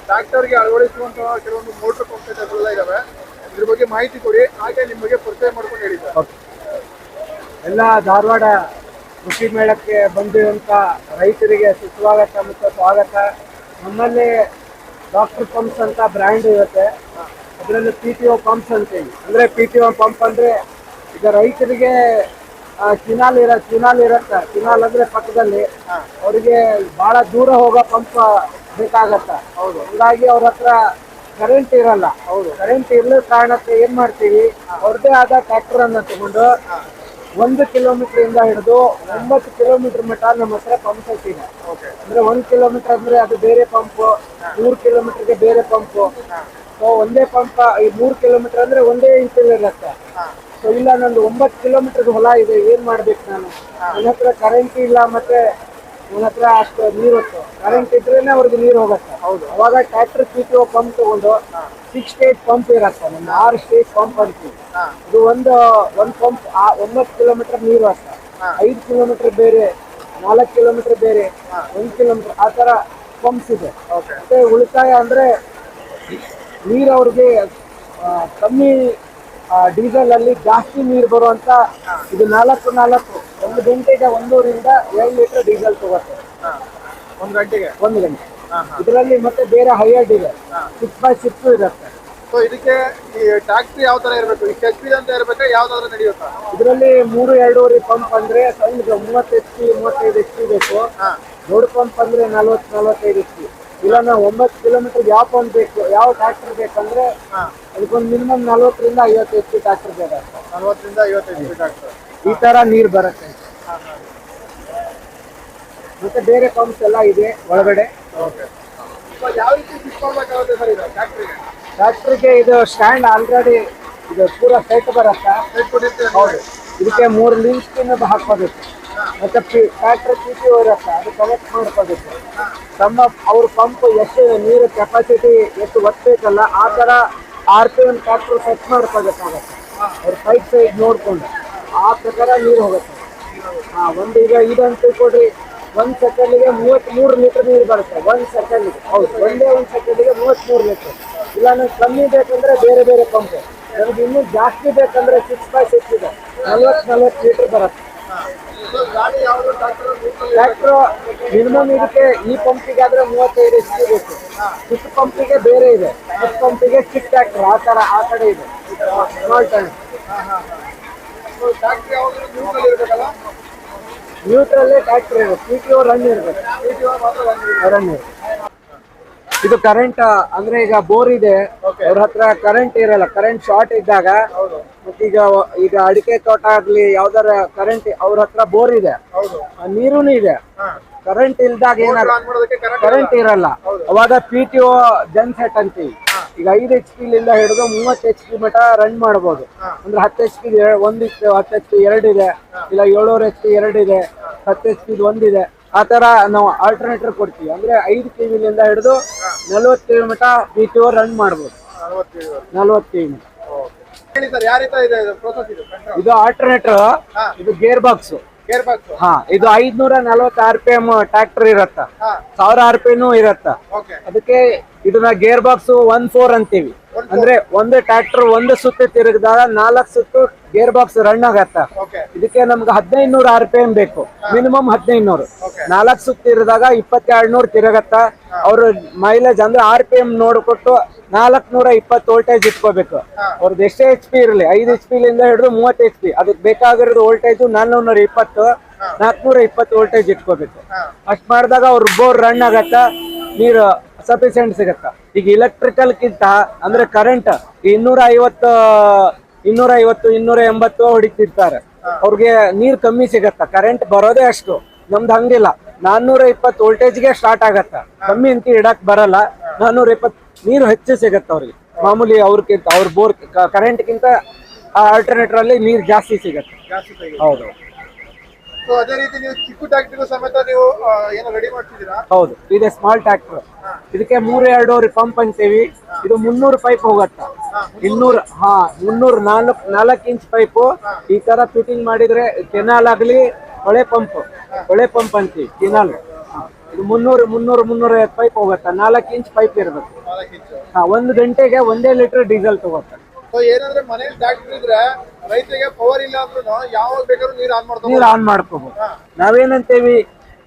ಟ್ರ್ಯಾಕ್ಟರ್ಗೆ ಅಳವಡಿಸುವಂತಹ ಕೆಲವೊಂದು ಮೋಟರ್ ಪಂಪ್ಸೆಟ್ಗಳೆಲ್ಲ ಇದಾವೆ. ಇದ್ರ ಬಗ್ಗೆ ಮಾಹಿತಿ ಕೊಡಿ. ಹಾಗೆ ನಿಮಗೆ ಬಗ್ಗೆ ಪರಿಚಯ ಮಾಡ್ಕೊಂಡು ಹೇಳಿ ಸರ್ ಎಲ್ಲ ಧಾರವಾಡ ಕೃಷಿ ಮೇಳಕ್ಕೆ ಬಂದಿರುವಂತ ರೈತರಿಗೆ ಸುಸ್ವಾಗತ ಮತ್ತು ಸ್ವಾಗತ. ನಮ್ಮಲ್ಲಿ ಡಾಕ್ಟರ್ ಪಂಪ್ಸ್ ಅಂತ ಬ್ರ್ಯಾಂಡ್ ಇರುತ್ತೆ. ಅದರಲ್ಲಿ ಪಿ ಟಿ ಒ ಪಂಪ್ಸ್ ಅಂತೀವಿ ಅಂದ್ರೆ ಪಿ ಟಿ ಒ ಪಂಪ್ ಅಂದ್ರೆ ಈಗ ರೈತರಿಗೆ ಆ, ಕಿನಾಲ್ ಇರ ಕಿನಾಲ್ ಇರುತ್ತೆ. ಕಿನಾಲ್ ಅಂದ್ರೆ ಪಕ್ಕದಲ್ಲಿ. ಅವರಿಗೆ ಬಹಳ ದೂರ ಹೋಗೋ ಪಂಪ್ ಬೇಕಾಗತ್ತ. ಹೌದು. ಹೀಗಾಗಿ ಅವ್ರ ಹತ್ರ ಕರೆಂಟ್ ಇರಲ್ಲ. ಹೌದು. ಕರೆಂಟ್ ಇಲ್ಲದ ಕಾರಣಕ್ಕೆ ಏನ್ ಮಾಡ್ತೀವಿ? ಅವ್ರದೇ ಆದ ಟ್ರ್ಯಾಕ್ಟರ್ ಅನ್ನ ತಗೊಂಡು ಒಂದು ಕಿಲೋಮೀಟರ್ ಇಂದ ಹಿಡಿದು ಒಂಬತ್ತು ಕಿಲೋಮೀಟರ್ ಮಟ್ಟ ನಮ್ಮ ಹತ್ರ ಪಂಪ್ ಸೆಟ್ ಇದೆ ಅಂದ್ರೆ ಒಂದ್ ಕಿಲೋಮೀಟರ್ ಅಂದ್ರೆ ಅದು ಬೇರೆ ಪಂಪ್ ನೂರು ಕಿಲೋಮೀಟರ್ಗೆ ಬೇರೆ ಪಂಪ್ ಸೊ ಒಂದೇ ಪಂಪ್ ಈ ಮೂರ್ ಕಿಲೋಮೀಟರ್ ಅಂದ್ರೆ ಒಂದೇ ಇಂಚಲ್ಲಿ ಇರುತ್ತೆ. ಸೊ ಇಲ್ಲ ನಂದು ಒಂಬತ್ತು ಕಿಲೋಮೀಟರ್ ಹೊಲ ಇದೆ ಏನ್ ಮಾಡ್ಬೇಕು ನಾನು? ನನ್ನ ಹತ್ರ ಕರೆಂಟ್ ಇಲ್ಲ ಮತ್ತೆ ನನ್ನ ಹತ್ರ ಅಷ್ಟು ನೀರು ಹೊತ್ತು ಕರೆಂಟ್ ಇದ್ರೇನೆ ಅವ್ರಿಗೆ ನೀರು ಹೋಗುತ್ತೆ. ಹೌದು. ಅವಾಗ ಟ್ರ್ಯಾಕ್ಟರ್ ಪಿ ಟಿ ಪಂಪ್ ತಗೊಂಡು ಸಿಕ್ಸ್ ಸ್ಟೇಟ್ ಪಂಪ್ ಇರತ್ತೆ. ನಮ್ಮ ಆರು ಸ್ಟೇಟ್ ಪಂಪ್ ಅಂತೀವಿ ಇದು ಒಂದು ಒಂದು ಪಂಪ್ ಒಂಬತ್ತು ಕಿಲೋಮೀಟರ್ ನೀರು ಅಷ್ಟ ಐದು ಕಿಲೋಮೀಟರ್ ಬೇರೆ ನಾಲ್ಕು ಕಿಲೋಮೀಟರ್ ಬೇರೆ ಒಂದು ಕಿಲೋಮೀಟರ್ ಆ ಥರ ಪಂಪ್ಸ್ ಇದೆ. ಮತ್ತೆ ಉಳಿತಾಯ ಅಂದ್ರೆ ನೀರು ಅವ್ರಿಗೆ ಆ, ಕಮ್ಮಿ ಡೀಸೆಲ್ ಅಲ್ಲಿ ಜಾಸ್ತಿ ನೀರು ಬರುವಂತ ಇದು ನಾಲ್ಕು ನಾಲ್ಕು ಒಂದು ಗಂಟೆಗೆ ಒಂದೂರಿಂದ ಏಳು ಲೀಟರ್ ಡೀಸೆಲ್ ತಗೋತಾರೆ ಒಂದು ಗಂಟೆಗೆ? ಒಂದು ಗಂಟೆ. ಇದರಲ್ಲಿ ಮತ್ತೆ ಬೇರೆ ಹೈಯರ್ ಇದೆ ಸಿಕ್ಸ್ ಬೈ ಸಿಕ್ಸ್ ಇರುತ್ತೆ. ಸೊ ಇದಕ್ಕೆ ಈ ಟ್ಯಾಕ್ಟ್ರಿ ಯಾವ ತರ ಇರಬೇಕು? ಈ ಎಚ್ ಪಿ ಅಂತ ಇರಬೇಕು ಯಾವ್ದಾದ್ರು ನಡೆಯುತ್ತಾ? ಇದರಲ್ಲಿ ಮೂರು ಎರಡೂವರೆ ಪಂಪ್ ಅಂದ್ರೆ ಸಣ್ಣ ಮೂವತ್ತು ಎಚ್ ಪಿ ಮೂವತ್ತೈದು ಎಚ್ ಪಿ ಬೇಕು ದೊಡ್ಡ ಪಂಪ್ ಅಂದ್ರೆ ನಲ್ವತ್ತು ನಲ್ವತ್ತೈದು ಎಚ್ ಪಿ ಇಲ್ಲ ನಾವು ಒಂಬತ್ತು ಕಿಲೋಮೀಟರ್ ಯಾವ ಪಂಪ್ ಬೇಕು ಯಾವ ಟ್ರ್ಯಾಕ್ಟರ್ ಬೇಕಂದ್ರೆ ಅದಕ್ಕೊಂದು ಮಿನಿಮಮ್ ನಲ್ವತ್ತರಿಂದ ಐವತ್ತು ಎಚ್ ಪಿ ಟ್ರ್ಯಾಕ್ಟರ್ ಬೇಕಾಗ್ತದೆ ನಲ್ವತ್ತರಿಂದ ಐವತ್ತೈದು ಈ ತರ ನೀರು ಬರುತ್ತೆ. ಮತ್ತೆ ಬೇರೆ ಪಂಪ್ಸ್ ಎಲ್ಲ ಇದೆ ಒಳಗಡೆ. ಯಾವ ರೀತಿ ಸರ್ ಇದು ಟ್ರ್ಯಾಕ್ಟರ್ಗೆ ಇದು ಸ್ಟ್ಯಾಂಡ್ ಆಲ್ರೆಡಿ ಇದು ಪೂರ ಸೆಟ್ ಬರುತ್ತೆ? ಹೌದು. ಇದಕ್ಕೆ ಮೂರು ಲಿಂಕ್ ಹಾಕೋಬೇಕು ಮತ್ತೆ ಫ್ಯಾಕ್ಟ್ರಿ ಪಿ ಪಿ ಇರುತ್ತೆ? ಅದು ಕಲೆಕ್ಟ್ ಮಾಡ್ಕೋಬೇಕು. ತಮ್ಮ ಅವ್ರ ಪಂಪ್ ಎಷ್ಟು ನೀರು ಕೆಪಾಸಿಟಿ ಎಷ್ಟು ಒತ್ತಬೇಕಲ್ಲ ಆ ಥರ R P M factory set ಮಾಡ್ಕೋಬೇಕಾಗತ್ತೆ ಅವ್ರ ಪೈಪ್ ಸೈಡ್ ನೋಡ್ಕೊಂಡು ಆ ಪ್ರಕಾರ ನೀರು ಹೋಗುತ್ತೆ. ಹಾಂ, ಒಂದು ಈಗ ಅಂತ ತಿಳ್ಕೊಡ್ರಿ ಒಂದು ಸೆಕೆಂಡಿಗೆ ಮೂವತ್ತ್ಮೂರು ಲೀಟರ್ ನೀರು ಬರುತ್ತೆ, ಒಂದು ಸೆಕೆಂಡಿಗೆ ಹೌದು, ಒಂದೇ ಒಂದು ಸೆಕೆಂಡಿಗೆ ಮೂವತ್ತ್ಮೂರು ಲೀಟರ್. ಇಲ್ಲ, ನಂಗೆ ಕಮ್ಮಿ ಬೇಕಂದ್ರೆ ಬೇರೆ ಬೇರೆ ಪಂಪ್. ನಮ್ಗೆ ಇನ್ನೂ ಜಾಸ್ತಿ ಬೇಕಂದ್ರೆ ಸಿಕ್ಸ್ ಬೈ ಸಿಕ್ಸ್ ಇದೆ, ನಲ್ವತ್ತು ನಲ್ವತ್ತು ಲೀಟರ್ ಬರುತ್ತೆ. ಟ್ರ್ಯಾಕ್ಟರ್ ಮಿನಿಮಮ್ ಇದಕ್ಕೆ ಈ ಪಂಪಿಗೆ ಆದ್ರೆ ಮೂವತ್ತೈದು ಎಚ್ ಪಿ ಬೇಕು. ಚಿಕ್ಕ ಪಂಪಿಗೆ ಬೇರೆ ಇದೆ. ಚಿಕ್ಕ ಪಂಪಿಗೆ ಚಿಕ್ಕ ಟ್ರ್ಯಾಕ್ಟರ್ ಆ ಥರ ಆ ಕಡೆ ಇದೆ. ಸ್ಮಾಲ್ ಟೈಮ್ ಟ್ಯಾಕ್ಟ್ರಿ ನ್ಯೂಟ್ರಲ್ಲೇ ಟ್ರ್ಯಾಕ್ಟರ್ ಇದೆ ಪಿ ಟಿ ರನ್ ಇರಬೇಕು. ಇದು ಕರೆಂಟ್ ಅಂದ್ರೆ ಈಗ ಬೋರ್ ಇದೆ. ಅವ್ರ ಹತ್ರ ಕರೆಂಟ್ ಇರಲ್ಲ. ಕರೆಂಟ್ ಶಾರ್ಟ್ ಇದ್ದಾಗ ಈಗ ಈಗ ಅಡಿಕೆ ತೋಟ ಆಗ್ಲಿ ಯಾವ್ದಾರ ಕರೆಂಟ್ ಅವ್ರ ಹತ್ರ ಬೋರ್ ಇದೆ. ನೀರು ಇದೆ. ಕರೆಂಟ್ ಇಲ್ದಾಗ ಏನಾಗ ಕರೆಂಟ್ ಕರೆಂಟ್ ಇರಲ್ಲ. ಅವಾಗ ಪಿ ಟಿ ಓ ಜನ್ಸೆಟ್ ಅಂತೀವಿ. ಈಗ ಐದು ಎಚ್ ಪಿ ಲಿಂದ ಹಿಡಿದು ಮೂವತ್ತು ಎಚ್ ಪಿ ಮಟ ರನ್ ಮಾಡಬಹುದು ಅಂದ್ರೆ ಹತ್ತು ಎಚ್ ಪಿ ಒಂದ್ ಹತ್ತು ಎಚ್ ಪಿ ಇದೆ. ಇಲ್ಲ ಏಳೂರು ಎಚ್ ಪಿ ಇದೆ. ಹತ್ತು ಎಚ್ ಪಿ ಒಂದಿದೆ ಆ ತರ ನಾವು ಆಲ್ಟರ್ನೇಟರ್ ಕೊಡ್ತೀವಿ. ಅಂದ್ರೆ ಐದು ಕೆ ವಿಲಿಂದ ಹಿಡಿದು ನಲ್ವತ್ತು K meter B T O run ಮಾಡ್ಬೋದು. ನಲ್ವತ್ತು ಕೆ ಯಾವ ಇದೆ ಆಲ್ಟರ್ನೇಟರ್ ಇದು? ಗೇರ್ ಬಾಕ್ಸ್ ಹಾ. ಇದು ಐದ್ನೂರ ನಲ್ವತ್ತು ಆರ್ ಪಿ ಎಂ ಟ್ರ್ಯಾಕ್ಟರ್ ಇರತ್ತ. ಸಾವಿರ ಆರ್ ಪಿ ಎಂ ಇರತ್ತ. ಅದಕ್ಕೆ ಇದನ್ನ ಗೇರ್ ಬಾಕ್ಸ್ ಒನ್ ಫೋರ್ ಅಂತೀವಿ. ಅಂದ್ರೆ ಒಂದು ಟ್ರಾಕ್ಟರ್ ಒಂದು ಸುತ್ತು ತಿರುಗಿದಾಗ ನಾಲ್ಕು ಸುತ್ತು ಗೇರ್ ಬಾಕ್ಸ್ ರನ್ ಆಗತ್ತ. ಇದಕ್ಕೆ ನಮ್ಗೆ ಹದಿನೈದು ನೂರು ಆರ್ ಪಿ ಎಂ ಬೇಕು. ಮಿನಿಮಮ್ ಹದಿನೈದು ನೂರು ನಾಲ್ಕು ಸುತ್ತು ಇರಿದಾಗ ಇಪ್ಪತ್ತೆರಡು ನೂರು ತಿರುಗತ್ತ ಅವ್ರ ಮೈಲೇಜ್ ಅಂದ್ರೆ ಆರ್ ಪಿ ಎಂ ನೋಡ್ಕೊಟ್ಟು ನಾಲ್ಕು ನೂರ ಇಪ್ಪತ್ತು ವೋಲ್ಟೇಜ್ ಇಟ್ಕೋಬೇಕು. ಅವ್ರದ್ದು ಎಷ್ಟೇ ಎಚ್ ಪಿ ಇರಲಿ ಐದು ಎಚ್ ಪಿ ಲಿಂದ ಹಿಡಿದು ಮೂವತ್ತು ಎಚ್ ಪಿ ಅದಕ್ಕೆ ಬೇಕಾಗಿರೋದು ವೋಲ್ಟೇಜ್ ನಾನ್ನೂರ ಇಪ್ಪತ್ತು ನಾಲ್ಕುನೂರ ಇಪ್ಪತ್ತು ವೋಲ್ಟೇಜ್ ಇಟ್ಕೋಬೇಕು. ಅಷ್ಟು ಮಾಡಿದಾಗ ಅವ್ರ ಬೋರ್ ರನ್ ಆಗತ್ತ. ನೀರು ಸಫಿಸಿಯೆಂಟ್ ಸಿಗತ್ತ? ಈಗ ಇಲೆಕ್ಟ್ರಿಕಲ್ ಕಿಂತ ಅಂದ್ರೆ ಕರೆಂಟ್ ಇನ್ನೂರ ಐವತ್ತು ಇನ್ನೂರ ಐವತ್ತು ಇನ್ನೂರ ಎಂಬತ್ತು ಹೊಡಿತಿರ್ತಾರೆ. ಅವ್ರಿಗೆ ನೀರ್ ಕಮ್ಮಿ ಸಿಗತ್ತ? ಕರೆಂಟ್ ಬರೋದೇ ಅಷ್ಟು. ನಮ್ದು ಹಂಗಿಲ್ಲ. ನಾನ್ನೂರ ಇಪ್ಪತ್ತು ವೋಲ್ಟೇಜ್ಗೆ ಸ್ಟಾರ್ಟ್ ಆಗತ್ತ? ಕಮ್ಮಿ ಅಂತ ಇಡಕ್ ಬರಲ್ಲ. ನಾನ್ನೂರ ಇಪ್ಪತ್ತು ನೀರು ಹೆಚ್ಚು ಸಿಗತ್ತ ಅವ್ರಿಗೆ? ಮಾಮೂಲಿ ಅವ್ರಕ್ಕಿಂತ ಅವ್ರ ಬೋರ್ ಕರೆಂಟ್ಗಿಂತ ಆ ಆಲ್ಟರ್ನೇಟರ್ ಅಲ್ಲಿ ನೀರು ಜಾಸ್ತಿ ಸಿಗತ್ತೆ. ಹೌದು. ಸೊ ಅದೇ ರೀತಿ ನೀವು ಚಿಕ್ಕ ಟ್ಯಾಕ್ಟ್ರಿಗೂ ಸಮೇತ ನೀವು ಏನೋ ರೆಡಿ ಮಾಡ್ತಿದ್ದೀರಾ? ಹೌದು ಇದೆ ಸ್ಮಾಲ್ ಟ್ರ್ಯಾಕ್ಟರ್ ಇದಕ್ಕೆ ಮೂರು ಎರಡು ಪಂಪ್ ಅಂತೀವಿ ಇದು ಮುನ್ನೂರು ಪೈಪ್ ಹೋಗತ್ತ. ಇನ್ನೂರು ಹಾ ಮುನ್ನೂರು ನಾಲ್ಕು ನಾಲ್ಕು ಇಂಚ್ ಪೈಪು ಈ ತರ ಫಿಟ್ಟಿಂಗ್ ಮಾಡಿದ್ರೆ ಕೆನಾಲ್ ಆಗ್ಲಿ ಹೊಳೆ ಪಂಪ್ ಹೊಳೆ ಪಂಪ್ ಅಂತೀವಿ ಕೆನಾಲ್. ಇದು ಮುನ್ನೂರು ಮುನ್ನೂರು ಮುನ್ನೂರ ಪೈಪ್ ಹೋಗತ್ತ. ನಾಲ್ಕು ಇಂಚ್ ಪೈಪ್ ಇರ್ಬೇಕು. ಹಾ ಒಂದು ಗಂಟೆಗೆ ಒಂದೇ ಲೀಟರ್ ಡೀಸೆಲ್ ತಗೋತಾರೆ ಸೊ ಏನಂದ್ರೆ ಮನೇಲಿ ಇದ್ರೆ ರೈತರಿಗೆ ಪವರ್ ಇಲ್ಲ ಅಂದ್ರೂ ಯಾವಾಗ ಬೇಕಾದ್ರೂ ನೀರು ಆನ್ ಮಾಡ್ತಾರೆ ನೀರು ಆನ್ ಮಾಡ್ಕೋಬಹುದು ನಾವೇನಂತೇವಿ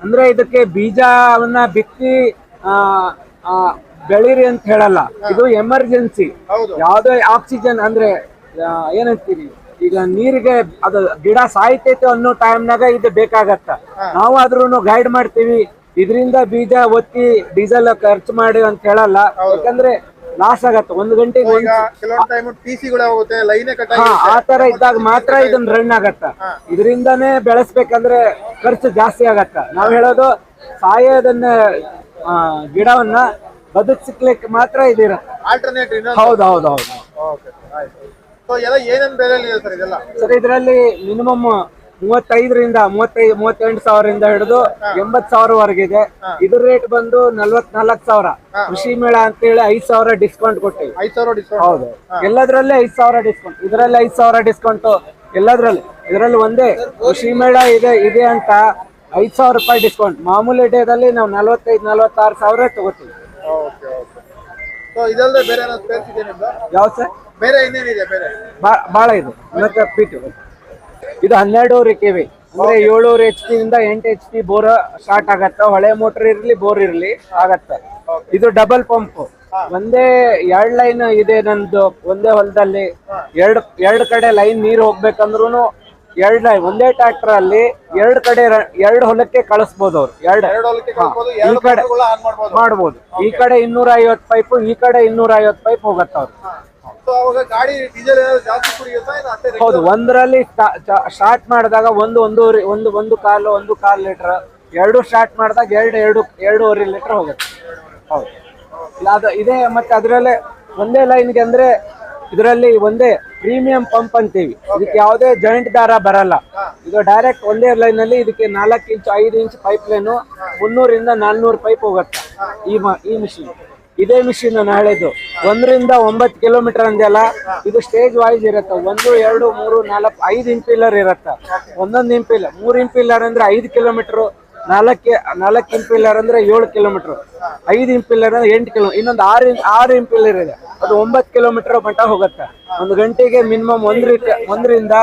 ಅಂದ್ರೆ ಇದಕ್ಕೆ ಬೀಜವನ್ನ ಬಿತ್ತಿ ಆ, ಆ, ಬೆಳೀರಿ ಅಂತ ಹೇಳಲ್ಲ. ಇದು ಎಮರ್ಜೆನ್ಸಿ ಹೌದು. ಯಾವ್ದೇ ಆಕ್ಸಿಜನ್ ಅಂದ್ರೆ ಏನಂತೀವಿ ಏನಂತೀರಿ? ಈಗ ನೀರಿಗೆ ಅದು ಗಿಡ ಸಾಯ್ತೈತೆ ಅನ್ನೋ ಟೈಮ್ನಾಗ ಇದು ಬೇಕಾಗತ್ತ. ನಾವು ಆದ್ರೂ ಗೈಡ್ ಮಾಡ್ತೀವಿ ಇದರಿಂದ ಬೀಜ ಒತ್ತಿ ಡೀಸೆಲ್ ಖರ್ಚು ಮಾಡಿ ಅಂತ ಹೇಳಲ್ಲ. ಯಾಕಂದ್ರೆ ಲಾಸ್ ಆಗತ್ತೆ ಒಂದು ಗಂಟೆಗೆ ಕೆಲವೊಂದು ಟೈಮ್ ಟಿ ಸಿಗಳು ಹೋಗುತ್ತೆ ಲೈನೇ ಕಟ್ ಆ ತರ ಇದ್ದಾಗ ಮಾತ್ರ ಇದನ್ನ ರನ್ ಆಗತ್ತ. ಇದರಿಂದನೇ ಬೆಳೆಸ್ಬೇಕಂದ್ರೆ ಖರ್ಚು ಜಾಸ್ತಿ ಆಗತ್ತ. ನಾವ್ ಹೇಳೋದು ಸಾಯೋದನ್ನ ಗಿಡವನ್ನ ಬದುಕ್ಸಿಕ್ಲಿಕ್ಕೆ ಮಾತ್ರ ಇದಿರತ್ತೆ. ಆಲ್ಟರ್ನೇಟ್ ಹೌದು ಹೌದು ಹೌದು. ಓಕೆ ಆಯ್ತು. ಸೊ ಎಲ್ಲ ಏನೇನು ಬೆಲೆಯಲ್ಲಿ ಇದೆ ಸರ್ ಇದೆಲ್ಲ? ಸರ್ ಇದರಲ್ಲಿ ಮಿನಿಮಮ್ ಮೂವತ್ತೈದರಿಂದ ಮೂವತ್ತೈದು ಮೂವತ್ತೆಂಟು ಸಾವಿರದಿಂದ ಹಿಡಿದು ಎಂಬತ್ ಸಾವಿರವರೆಗಿದೆ ಇದೆ. ಇದ್ರ ರೇಟ್ ಬಂದು ನಲ್ವತ್ನಾಲ್ಕು ಸಾವಿರ. ಕೃಷಿ ಮೇಳ ಅಂತ ಹೇಳಿ ಐದ್ ಸಾವಿರ ಡಿಸ್ಕೌಂಟ್ ಕೊಟ್ಟಿವಿ. ಐದು ಸಾವಿರ ಡಿಸ್ಕೌಂಟ್ ಹೌದು. ಎಲ್ಲದ್ರಲ್ಲೇ ಐದ್ ಸಾವಿರ ಡಿಸ್ಕೌಂಟ್ ಇದರಲ್ಲಿ ಐದ್ ಸಾವಿರ ಡಿಸ್ಕೌಂಟ್ ಎಲ್ಲದ್ರಲ್ಲಿ. ಇದರಲ್ಲಿ ಒಂದೇ ಕೃಷಿ ಮೇಳ ಇದೆ ಇದೆ ಅಂತ ಐದ್ ಸಾವಿರ ರೂಪಾಯಿ ಡಿಸ್ಕೌಂಟ್ ಮಾಮೂಲಿ ಡೇದಲ್ಲಿ ನಾವು ನಲ್ವತ್ತೈದು ನಲ್ವತ್ತಾರು ಸಾವಿರ ತಗೋತೀವಿ. ಯಾವ ಸರ್? ಬೇರೆ ಇನ್ನೇನಿದೆ ಬೇರೆ? ಬಾಳ ಇದು. ಮತ್ತೆ ಫೀಟ್ ಇದು ಹನ್ನೆರಡೂವರೆ ಕೆ ವಿ ಅಂದ್ರೆ ಏಳೂರು ಎಚ್ ಪಿ ಇಂದ ಎಂಟು ಎಚ್ ಪಿ ಬೋರ್ ಸ್ಟಾರ್ಟ್ ಆಗತ್ತ. ಹೊಳೆ ಮೋಟರ್ ಇರ್ಲಿ ಬೋರ್ ಇರ್ಲಿ ಆಗತ್ತ. ಇದು ಡಬಲ್ ಪಂಪ್ ಒಂದೇ ಎರಡ್ ಲೈನ್ ಇದೆ ನಂದು ಒಂದೇ ಹೊಲದಲ್ಲಿ. ಎರಡ್ ಎರಡ್ ಕಡೆ ಲೈನ್ ನೀರು ಹೋಗ್ಬೇಕಂದ್ರೂ ಎರಡ್ ಲೈನ್ ಒಂದೇ ಟ್ರಾಕ್ಟರ್ ಅಲ್ಲಿ ಎರಡ್ ಕಡೆ ಎರಡು ಹೊಲಕ್ಕೆ ಕಳಿಸ್ಬೋದು ಅವ್ರು. ಎರಡ್. ಈ ಕಡೆ ಮಾಡ್ಬೋದು. ಈ ಕಡೆ ಇನ್ನೂರ ಐವತ್ ಪೈಪ್ ಈ ಕಡೆ ಇನ್ನೂರ ಐವತ್ ಪೈಪ್ ಹೋಗತ್ತ ಅವ್ರು. ಸೊ ಅವಾಗ ಗಾಡಿ ಡೀಸೆಲ್ ಏನಾದ್ರು ಜಾಸ್ತಿ ಕುಡಿಯುತ್ತಾ ಇಲ್ಲ? ಅಷ್ಟೇ ಹೌದು ಒಂದರಲ್ಲಿ ಸ್ಟಾರ್ಟ್ ಮಾಡಿದಾಗ ಒಂದು ಒಂದೂವರೆ ಒಂದು ಒಂದು ಕಾಲು ಒಂದು ಕಾಲು ಲೀಟರ್ ಎರಡು ಸ್ಟಾರ್ಟ್ ಮಾಡಿದಾಗ ಎರಡು ಎರಡು ಎರಡೂವರೆ ಲೀಟರ್ ಹೋಗುತ್ತೆ. ಹೌದು. ಇಲ್ಲ ಅದು ಇದೇ ಮತ್ತೆ ಅದರಲ್ಲೇ ಒಂದೇ ಲೈನ್ಗೆ ಅಂದ್ರೆ ಇದರಲ್ಲಿ ಒಂದೇ ಪ್ರೀಮಿಯಂ ಪಂಪ್ ಅಂತೀವಿ. ಇದಕ್ಕೆ ಯಾವುದೇ ಜಾಯಿಂಟ್ ದಾರ ಬರಲ್ಲ. ಇದು ಡೈರೆಕ್ಟ್ ಒಂದೇ ಲೈನ್ ಅಲ್ಲಿ ಇದಕ್ಕೆ ನಾಲ್ಕು ಇಂಚ್ ಐದು ಇಂಚ್ ಪೈಪ್ ಲೈನು ಮುನ್ನೂರಿಂದ ನಾಲ್ನೂರು ಪೈಪ್ ಹೋಗುತ್ತೆ ಈ ಮ- ಈ ಮಿಷಿನ್ ಇದೇ ಮಿಷಿನ್ ನಾಳೆದು. ಒಂದರಿಂದ ಒಂಬತ್ತು ಕಿಲೋಮೀಟರ್ ಅಂದೆಲ್ಲ ಇದು ಸ್ಟೇಜ್ ವೈಸ್ ಇರುತ್ತೆ. ಒಂದು, ಎರಡು, ಮೂರು, ನಾಲ್ಕು, ಐದು ಇಂಪಿಲ್ಲರ್ ಇರುತ್ತೆ. ಒಂದೊಂದು ಇಂಪಿಲ್ಲರ್ ಮೂರು ಇಂಪಿಲ್ಲರ್ ಅಂದ್ರೆ ಐದು ಕಿಲೋಮೀಟರ್ ನಾಲ್ಕು ನಾಲ್ಕು ಇಂಪಿಲ್ಲರ್ ಅಂದ್ರೆ ಏಳು ಕಿಲೋಮೀಟರ್ ಐದು ಇಂಪಿಲ್ಲರ್ ಅಂದ್ರೆ ಎಂಟು ಕಿಲೋ ಇನ್ನೊಂದು ಆರು ಆರು ಇಂಪಿಲ್ಲರ್ ಇದೆ. ಅದು ಒಂಬತ್ತು ಕಿಲೋಮೀಟರ್ ಮಟ್ಟ ಹೋಗುತ್ತೆ. ಒಂದು ಗಂಟೆಗೆ ಮಿನಿಮಮ್ ಒಂದರಿಂದ ಒಂದರಿಂದ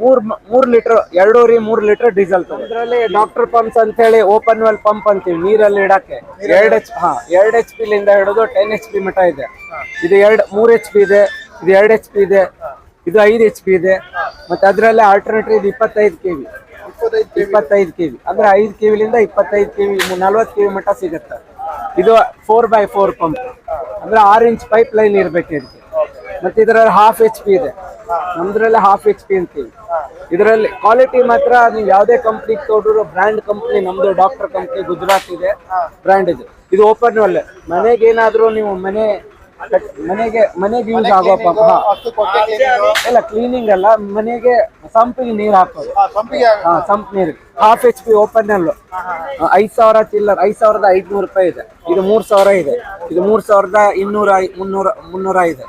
ಮೂರ್ ಮೂರ್ ಲೀಟರ್ ಎರಡೂವರೆ ಮೂರ್ ಲೀಟರ್ ಡೀಸೆಲ್ ಇದರಲ್ಲಿ ಡಾಕ್ಟರ್ ಪಂಪ್ಸ್ ಅಂತ ಹೇಳಿ ಓಪನ್ ವೆಲ್ ಪಂಪ್ ಅಂತೀವಿ, ನೀರಲ್ಲಿ ಇಡಕ್ಕೆ. ಎರಡ್ ಎಚ್ ಹಾ, ಎರಡ್ ಎಚ್ ಪಿ ಲಿಂದ ಹಿಡಿದು ಟೆನ್ ಎಚ್ ಪಿ ಮಠ ಇದೆ. ಇದು ಎರಡ್, ಮೂರ್ ಎಚ್ ಪಿ ಇದೆ, ಇದು ಎರಡ್ ಎಚ್ ಪಿ ಇದೆ, ಇದು ಐದು ಎಚ್ ಪಿ ಇದೆ. ಮತ್ತೆ ಅದರಲ್ಲಿ ಆಲ್ಟರ್ನೇಟಿವ್ ಇದು ಇಪ್ಪತ್ತೈದು ಕೆ ವಿ ಇಪ್ಪತ್ತೈದು ಕೆ ವಿ ಅಂದ್ರೆ ಐದು ಕೆ ವಿಲಿಂದ ಇಪ್ಪತ್ತೈದು ಕೆ ವಿ ನಲ್ವತ್ತು ಕೆ ವಿ ಮಟ್ಟ ಸಿಗುತ್ತೆ. ಇದು ಫೋರ್ ಬೈ ಫೋರ್ ಪಂಪ್ ಅಂದ್ರೆ ಆರು ಇಂಚ್ ಪೈಪ್ ಲೈನ್ ಇರ್ಬೇಕು ಇದಕ್ಕೆ. ಮತ್ತೆ ಇದರಲ್ಲಿ ಹಾಫ್ ಎಚ್ ಪಿ ಇದೆ. ನಮ್ದ್ರಲ್ಲಿ ಹಾಫ್ ಎಚ್ ಪಿ ಅಂತೀವಿ. ಇದರಲ್ಲಿ ಕ್ವಾಲಿಟಿ ಮಾತ್ರ ನೀವು ಯಾವುದೇ ಕಂಪ್ನಿ ತೊಗೊಂಡ್ರು ಬ್ರ್ಯಾಂಡ್ ಕಂಪ್ನಿ ನಮ್ದು ಡಾಕ್ಟರ್ ಕಂಪ್ನಿ ಗುಜರಾತ್ ಇದೆ ಬ್ರ್ಯಾಂಡ್ ಇದು. ಇದು ಓಪನ್ ಒಳ್ಳೆ ಮನೆಗೆ ಏನಾದ್ರೂ ನೀವು ಮನೆ ಮನೆಗೆ ಮನೆಗೆ ಯೂಸ್ ಆಗೋ ಪಂಪ್. ಎಲ್ಲ ಇಲ್ಲ ಕ್ಲೀನಿಂಗ್ ಅಲ್ಲ ಮನೆಗೆ ಸಂಪಿಗೆ ನೀರು ಹಾಕೋದು ಸಂಪಿಗೆ ಹಾ ಸಂಪ್ ನೀರು. ಹಾಫ್ ಎಚ್ ಪಿ ಓಪನ್ ಅಲ್ಲು. ಐದ್ ಸಾವಿರ ಚಿಲ್ಲರ್ ಐದ್ ಸಾವಿರದ ಐದ್ನೂರು ರೂಪಾಯಿ ಇದೆ. ಇದು ಮೂರ್ ಸಾವಿರ ಇದೆ. ಇದು ಮೂರ್ ಸಾವಿರದ ಇನ್ನೂರ ಐ- ಮುನ್ನೂರ ಮುನ್ನೂರ ಇದೆ.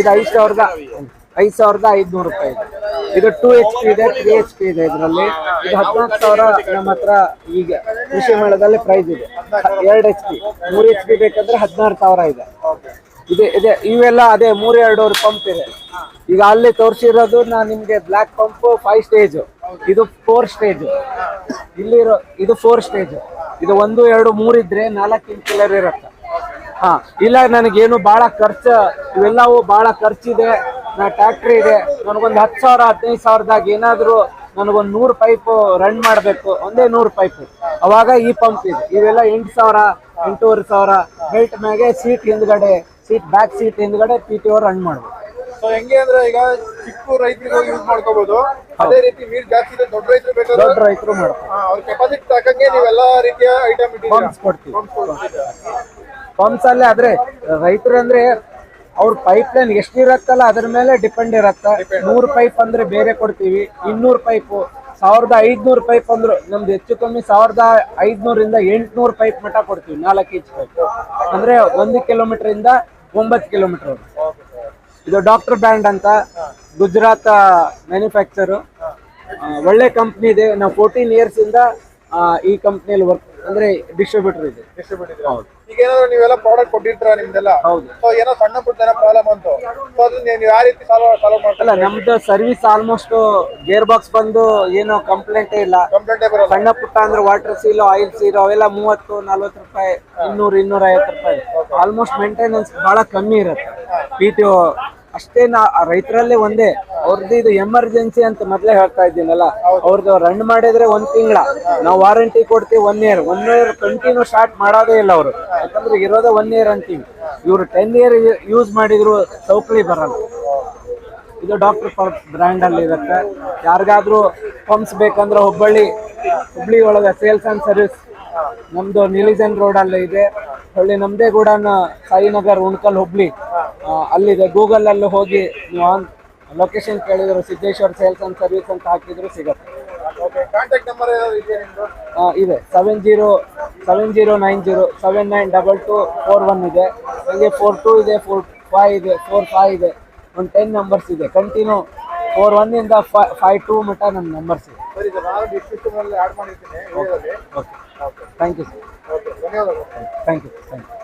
ಇದು ಐದ್ ಸಾವಿರದ ಐದ್ ಸಾವಿರದ ಐದ್ನೂರು ರೂಪಾಯಿ ಇದೆ. ಇದು ಟೂ ಎಚ್ ಪಿ ಇದೆ ತ್ರೀ ಎಚ್ ಪಿ ಇದೆ ಇದರಲ್ಲಿ. ಇದು ಹದಿನಾಲ್ಕು ಸಾವಿರ ನಮ್ಮ ಹತ್ರ ಈಗ ಕೃಷಿ ಮೇಳದಲ್ಲಿ ಪ್ರೈಸ್ ಇದೆ. ಎರಡು ಎಚ್ ಪಿ ಮೂರು ಎಚ್ ಪಿ ಬೇಕಂದ್ರೆ ಹದಿನಾರು ಸಾವಿರ ಇದೆ. ಇದೆ ಇದೆ. ಇವೆಲ್ಲ ಅದೇ ಮೂರು ಎರಡೂವರೆ ಪಂಪ್ ಇದೆ. ಈಗ ಅಲ್ಲಿ ತೋರಿಸಿರೋದು ನಾನು ನಿಮ್ಗೆ ಬ್ಲಾಕ್ ಪಂಪ್ ಫೈವ್ ಸ್ಟೇಜ್ ಇದು ಫೋರ್ ಸ್ಟೇಜ್ ಇಲ್ಲಿರೋ, ಇದು ಫೋರ್ ಸ್ಟೇಜ್ ಇದು ಒಂದು, ಎರಡು, ಮೂರ್ ಇದ್ರೆ ನಾಲ್ಕು ಇಂಚಿಲರ್ ಇರುತ್ತೆ. ಹಾ, ಇಲ್ಲ, ನನಗೇನು ಬಹಳ ಖರ್ಚು, ಇವೆಲ್ಲವೂ ಬಹಳ ಖರ್ಚಿದೆ. ನಾ ಟ್ಯಾಕ್ಟ್ರಿ ಇದೆ. ನನಗೊಂದು ಹತ್ತು ಸಾವಿರ ಹದಿನೈದು ಸಾವಿರದಾಗ ಏನಾದರೂ ನನಗೊಂದು ನೂರು ಪೈಪ್ ರನ್ ಮಾಡಬೇಕು. ಒಂದೇ ನೂರು ಪೈಪ್. ಅವಾಗ ಈ ಪಂಪ್ ಇದೆ. ಇವೆಲ್ಲ ಎಂಟು ಸಾವಿರ ಎಂಟೂವರೆ ಸಾವಿರ. ಬೆಲ್ಟ್ ಮ್ಯಾಗೆ ಸೀಟ್ ಹಿಂದ್ಗಡೆ ಸೀಟ್ ಬ್ಯಾಕ್ ಸೀಟ್ ಹಿಂದ್ಗಡೆ ಪಿ ಟಿ ರನ್ ಮಾಡ್ಬೋದು ಸೊ ಹೆಂಗೆ ಅಂದ್ರೆ ಈಗ ಚಿಕ್ಕ ರೈತರಿಗೆ ಯೂಸ್ ಮಾಡ್ಕೋಬಹುದು ಅದೇ ರೀತಿ ನೀರ್ ಜಾಸ್ತಿ ಇದೆ ದೊಡ್ಡ ರೈತರು ಬೇಕಾದ್ರೆ ದೊಡ್ಡ ರೈತರು ಆ, ಅವ್ರ ಕೆಪಾಸಿಟಿ ತಕ್ಕಂಗೆ ನೀವೆಲ್ಲಾ ರೀತಿಯ ಐಟಮ್ ಪಂಪ್ಸ್ ಕೊಡ್ತೀವಿ. ಪಂಪ್ಸ್ ಅಲ್ಲೇ ಆದ್ರೆ ರೈತರು ಅಂದ್ರೆ ಅವ್ರ ಪೈಪ್ ಲೈನ್ ಎಷ್ಟಿರತ್ತಲ್ಲ ಅದ್ರ ಮೇಲೆ ಡಿಪೆಂಡ್ ಇರತ್ತ. ನೂರು ಪೈಪ್ ಅಂದ್ರೆ ಬೇರೆ ಕೊಡ್ತೀವಿ. ಇನ್ನೂರು ಪೈಪ್ ಸಾವಿರದ ಐದ್ನೂರು ಪೈಪ್ ಅಂದ್ರು ನಮ್ದು ಹೆಚ್ಚು ಕಮ್ಮಿ ಸಾವಿರದ ಐದ್ನೂರಿಂದ ಎಂಟ್ನೂರು ಪೈಪ್ ಮಟ್ಟ ಕೊಡ್ತೀವಿ ನಾಲ್ಕು ಇಂಚ್ ಪೈಪ್ ಅಂದ್ರೆ ಒಂದು ಕಿಲೋಮೀಟರ್ ಇಂದ ಒಂಬತ್ತು ಕಿಲೋಮೀಟರ್ ಇದು ಡಾಕ್ಟರ್ ಬ್ರ್ಯಾಂಡ್ ಅಂತ ಗುಜರಾತ್ ಮ್ಯಾನುಫ್ಯಾಕ್ಚರ್ ಒಳ್ಳೆ ಕಂಪ್ನಿ ಇದೆ. ನಾವು ಫೋರ್ಟೀನ್ ಇಯರ್ಸ್ ಇಂದ ಈ ಕಂಪ್ನಿಯಲ್ಲಿ ವರ್ಕ್ ಅಂದ್ರೆ ಡಿಸ್ಟ್ರಿಬ್ಯೂಟರ್ ಇದೆ. ಡಿಸ್ಟ್ರಿಬ್ಯೂಟರ್ ಈಗ ಏನಾದ್ರು ನೀವೆಲ್ಲ ಪ್ರಾಡಕ್ಟ್ ಕೊಟ್ಟಿರ್ತೀರಾ ನಿಮ್ದೆಲ್ಲ? ಹೌದು. ಸೊ ಏನೋ ಸಣ್ಣ ಪುಟ್ಟ ಏನೋ ಪ್ರಾಬ್ಲಮ್ ಅಂತು ಸೊ ಅದನ್ನ ನೀವು ಯಾವ ರೀತಿ ಸಾಲ್ವ್ ಸಾಲ್ವ್ ಅಲ್ಲ ಮಾಡ್ತಾರೆ? ನಮ್ದು ಸರ್ವಿಸ್ ಆಲ್ಮೋಸ್ಟ್ ಗೇರ್ ಬಾಕ್ಸ್ ಬಂದು ಏನು ಕಂಪ್ಲೇಂಟ್ ಇಲ್ಲ. ಕಂಪ್ಲೇಂಟ್ ಬರಲ್ಲ. ಸಣ್ಣ ಪುಟ್ಟ ಅಂದ್ರೆ ವಾಟರ್ ಸೀಲ್ ಆಯಿಲ್ ಸೀಲ್ ಅವೆಲ್ಲ ಮೂವತ್ತು ನಲ್ವತ್ತು ರೂಪಾಯಿ ಇನ್ನೂರು ಇನ್ನೂರ ಐವತ್ತು ರೂಪಾಯಿ ಆಲ್ಮೋಸ್ಟ್ ಮೇಂಟೆನೆನ್ಸ್ ಬಹಳ ಕಮ್ಮಿ ಇರುತ್ತೆ. ಪಿ ಟಿ ಅಷ್ಟೇ ನಾ ರೈತರಲ್ಲೇ ಒಂದೇ. ಅವ್ರದ್ದು ಇದು ಎಮರ್ಜೆನ್ಸಿ ಅಂತ ಮೊದ್ಲೇ ಹೇಳ್ತಾ ಇದ್ದೀನಲ್ಲ ಅವ್ರದ್ದು ರನ್ ಮಾಡಿದ್ರೆ ಒಂದ್ ತಿಂಗಳ. ನಾವು ವಾರಂಟಿ ಕೊಡ್ತೀವಿ one year one year continue start ಮಾಡೋದೇ ಇಲ್ಲ ಅವರು. ಯಾಕಂದ್ರೆ ಇರೋದೇ ಒನ್ ಇಯರ್ ಅಂತೀವಿ ಇವರು ಟೆನ್ ಇಯರ್ ಯೂಸ್ ಮಾಡಿದ್ರು ಸೌಕಳಿ ಬರಲ್ಲ. ಇದು ಡಾಕ್ಟರ್ ಬ್ರ್ಯಾಂಡ್ ಅಲ್ಲಿ ಇರುತ್ತೆ. ಯಾರಿಗಾದ್ರೂ ಪಂಪ್ಸ್ ಬೇಕಂದ್ರೆ ಹುಬ್ಬಳ್ಳಿ ಹುಬ್ಳಿ ಒಳಗೆ ಸೇಲ್ಸ್ ಅಂಡ್ ಸರ್ವಿಸ್ ನಮ್ದು ನಿಲಿಜನ್ ರೋಡ್ ಅಲ್ಲಿ ಇದೆ. ಹೊಳ್ಳಿ ನಮ್ದೇ ಗೂಡನ ಸಾಯಿನಗರ್, ಉಣ್ಕಲ್, ಹುಬ್ಳಿ. ಅಲ್ಲಿದೆ. ಗೂಗಲ್ ಅಲ್ಲಿ ಹೋಗಿ ನೀವು ಆನ್ ಲೊಕೇಶನ್ ಕೇಳಿದ್ರು ಸಿದ್ದೇಶ್ವರ್ ಸೇಲ್ಸ್ ಅಂಡ್ ಸರ್ವಿಸ್ ಅಂತ ಹಾಕಿದ್ರು ಸಿಗುತ್ತೆ. ಕಾಂಟ್ಯಾಕ್ಟ್ ನಂಬರ್ ಇದೆ. Seven zero seven zero nine zero seven nine double two four one ಇದೆ. ಹಾಗೆ ಫೋರ್ ಟೂ ಇದೆ ಫೋರ್ ಫೈವ್ ಇದೆ ಫೋರ್ ಫೈವ್ ಇದೆ. ಒಂದು ಟೆನ್ ನಂಬರ್ಸ್ ಇದೆ. ಕಂಟಿನ್ಯೂ ಫೋರ್ ಇಂದ ಫೈ ಟೂ ಮಟ್ಟ ನಮ್ಮ ನಂಬರ್ಸ್ ಇದೆ. Thank you sir thank you thank you